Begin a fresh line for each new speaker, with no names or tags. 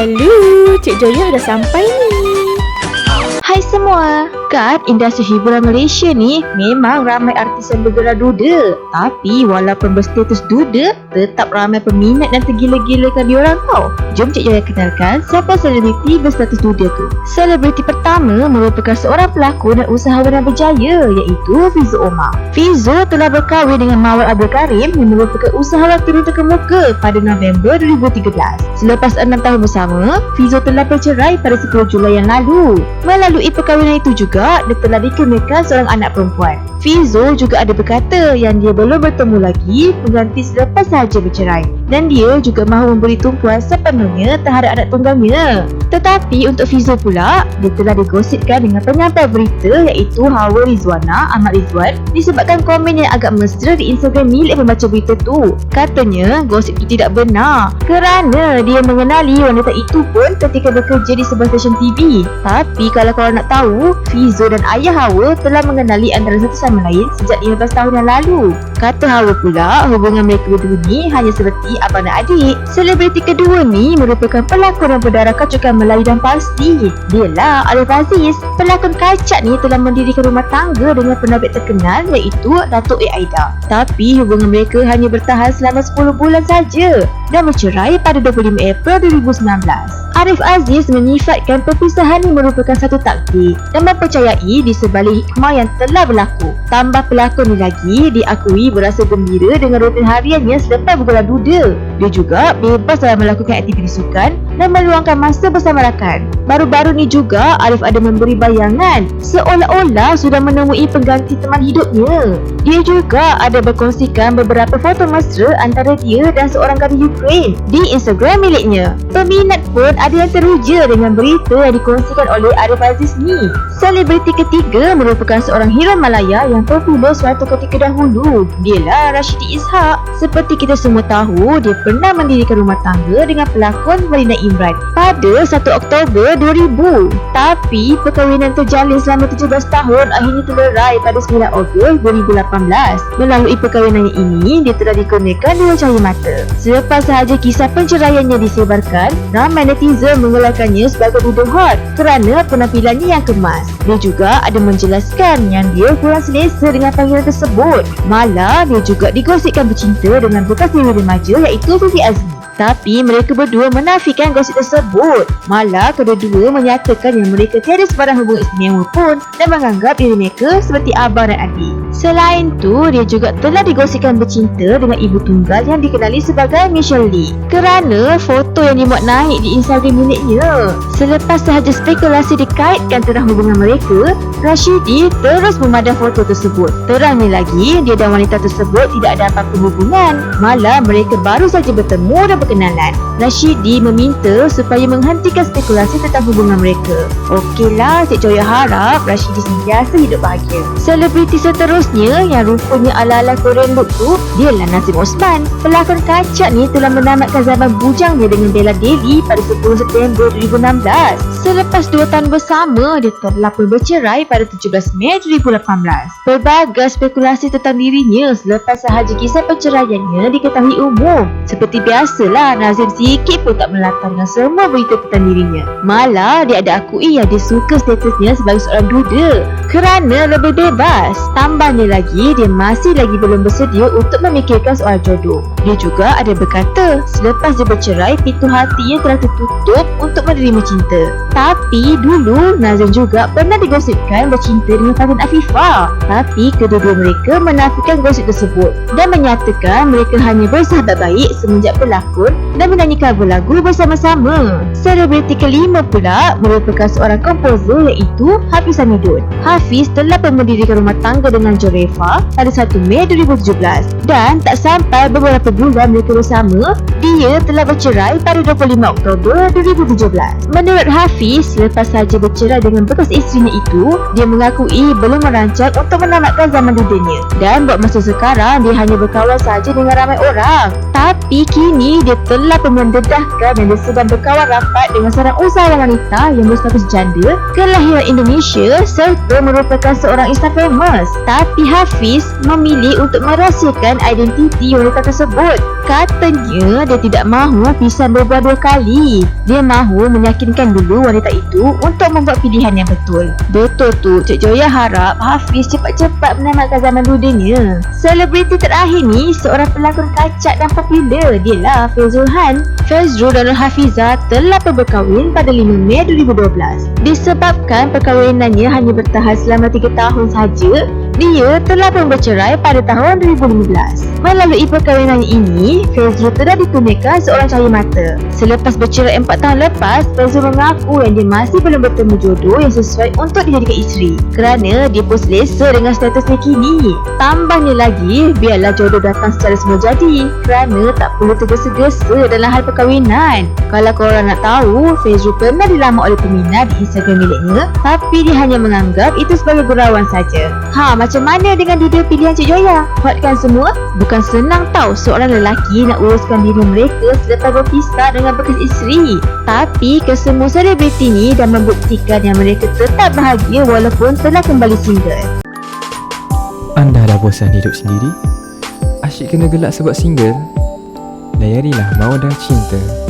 Hello, Cik Joya dah sampai ni.
Hai semua, kat industri hiburan Malaysia ni memang ramai artis yang bergerak duda. Tapi walaupun berstatus duda, tetap ramai peminat dan tergila-gilakan diorang tau. Jom Cik Joya kenalkan siapa selebriti berstatus duda tu. Selebriti pertama merupakan seorang pelakon dan usahawan yang berjaya iaitu Fizo Omar. Fizo telah berkahwin dengan Mawar Abdul Karim yang merupakan usahawan turun terkemuka pada November 2013. Selepas 6 tahun bersama, Fizo telah bercerai pada 10 Julai yang lalu. Melalui perkahwinan itu juga, dia telah dikurniakan seorang anak perempuan. Fizo juga ada berkata yang dia belum bertemu lagi pengganti selepas sahaja bercerai. Dan dia juga mahu memberi tumpuan sepenuhnya terhadap anak tunggalnya. Tetapi untuk Fizo pula, dia telah digosipkan dengan penyampai berita iaitu Hawa Rizwana Ahmad Rizwan disebabkan komen yang agak mesra di Instagram milik pembaca berita tu. Katanya, gosip itu tidak benar kerana dia mengenali wanita itu pun ketika bekerja di sebuah stesen TV. Tapi kalau korang nak tahu, Fizo dan ayah Hawa telah mengenali antara satu sama lain sejak 15 tahun yang lalu. Kata Hawa pula, hubungan mereka berdua ni hanya seperti abang dan adik. Selebriti kedua ni merupakan pelakon yang berdarah kacukan Melayu dan pasti. Dialah Arif Aziz. Pelakon kacak ni telah mendirikan rumah tangga dengan penerbit terkenal iaitu Datuk A. Aida. Tapi hubungan mereka hanya bertahan selama 10 bulan saja dan bercerai pada 25 April 2019. Arif Aziz menyifatkan perpisahan ini merupakan satu takdir dan mempercayai di sebalik hikmah yang telah berlaku. Tambah pelakon ni lagi diakui berasa gembira dengan rutin hariannya selepas bergelar duda. Dia juga bebas dalam melakukan aktiviti sukan dan meluangkan masa bersama rakan. Baru-baru ni juga Arif ada memberi bayangan seolah-olah sudah menemui pengganti teman hidupnya. Dia juga ada berkongsikan beberapa foto mesra antara dia dan seorang gadis Ukraine di Instagram miliknya. Peminat pun ada yang teruja dengan berita yang dikongsikan oleh Arif Aziz ni. Selebriti ketiga merupakan seorang hero Malaya yang popular suatu ketika dahulu. Dialah Rashidi Ishak. Seperti kita semua tahu, dia pernah mendirikan rumah tangga dengan pelakon Marina Imran pada 1 Oktober 2000. Tapi perkahwinan terjalin selama 17 tahun akhirnya terlerai pada 9 Ogos 2018. Melalui perkahwinannya ini, dia telah dikurniakan dengan cahaya mata. Selepas sahaja kisah penceraiannya disebarkan, ramai netizen mengelarkannya sebagai duda hot kerana penampilannya yang kemas. Dia juga ada menjelaskan yang dia kurang selesa dengan panggilan tersebut. Malah, dia juga digosipkan bercinta dengan bekas dewi remaja iaitu Fifi Azmi. Tapi mereka berdua menafikan gosip tersebut. Malah kedua-dua menyatakan yang mereka tiada sebarang hubungan istimewa pun dan menganggap diri mereka seperti abang dan adik. Selain tu, dia juga telah digosipkan bercinta dengan ibu tunggal yang dikenali sebagai Michelle Lee kerana foto yang dimuat naik di Instagram miliknya. Selepas sahaja spekulasi dikaitkan tentang hubungan mereka, Rashidi terus memadah foto tersebut. Terangnya lagi, dia dan wanita tersebut tidak ada apa-apa hubungan. Malah mereka baru saja bertemu dan berkenalan. Rashidi meminta supaya menghentikan spekulasi tentang hubungan mereka. Okeylah, Cik Joya harap Rashidi sentiasa hidup bahagia. Selebriti seterusnya yang rupanya ala-ala Korean look tu, dialah Nazim Osman. Pelakon kacak ni telah menamatkan zaman bujangnya dengan Bella Devi pada 10 September 2016. Selepas 2 tahun bersama, dia telah pun bercerai pada 17 Mei 2018. Pelbagai spekulasi tentang dirinya selepas sahaja kisah perceraiannya diketahui umum. Seperti biasalah, Nazim sikit pun tak melantang dengan semua berita tentang dirinya. Malah, dia ada akui yang dia suka statusnya sebagai seorang duda kerana lebih bebas. Tambahnya lagi, dia masih lagi belum bersedia untuk memikirkan soal jodoh. Dia juga ada berkata, selepas dia bercerai, pintu hatinya telah tertutup untuk menerima cinta. Tapi dulu, Nazim juga pernah digosipkan bercinta dengan Fatin Afifah. Tapi kedua-dua mereka menafikan gosip tersebut dan menyatakan mereka hanya bersahabat baik semenjak berlakon dan menyanyi cover lagu bersama-sama. Selebriti kelima pula merupakan seorang komposer iaitu Hafiz Hamidun. Hafiz telah pun mendirikan rumah tangga dengan Jorefa pada 1 Mei 2017 dan tak sampai beberapa bulan mereka bersama, dia telah bercerai pada 25 Oktober 2017. Menurut Hafiz, selepas saja bercerai dengan bekas isterinya itu, dia mengakui belum merancang untuk menamatkan zaman dudanya dan buat masa sekarang dia hanya berkawan saja dengan ramai orang. Tapi kini dia telah pun mendedahkan dan dia sedang berkawan rapat dengan seorang usahawan wanita yang berstatus janda kelahiran Indonesia serta merupakan seorang insta famous. Tapi Hafiz memilih untuk merahsiakan identiti wanita tersebut. Katanya dia tidak mahu pisah berbuat dua kali. Dia mahu meyakinkan dulu wanita itu untuk membuat pilihan yang betul. Betul tu, Cik Joya harap Hafiz cepat-cepat menamatkan zaman dudanya. Selebriti terakhir ni seorang pelakon kacak dan popular. Dia lah Fezul Han. Fezrul dan Hafiza telah berkahwin pada 5 Mei 2012. Disebabkan perkahwinannya hanya bertahan selama 3 tahun sahaja, dia telah pun bercerai pada tahun 2015. Melalui perkahwinan ini, Fezrul telah ditunaikan seorang cahaya mata. Selepas bercerai 4 tahun lepas, Fezrul mengaku yang dia masih belum bertemu jodoh yang sesuai untuk dijadikan isteri kerana dia pun selesa dengan statusnya kini. Tambahnya lagi, biarlah jodoh datang secara semua jadi kerana tak perlu tergesa-gesa dalam hal perkahwinan. Kalau korang nak tahu, Fezrul pernah dilamar oleh peminat di Instagram miliknya tapi dia hanya menganggap itu sebagai gurauan saja. Ha, macam mana dengan dua pilihan Cik Joya? Hot kan semua? Bukan senang tau seorang lelaki nak uruskan diri mereka selepas berpisah dengan bekas isteri. Tapi kesemua selebriti ni dah membuktikan yang mereka tetap bahagia walaupun telah kembali single.
Anda dah bosan hidup sendiri? Asyik kena gelak sebab single? Layarilah Mawar Cinta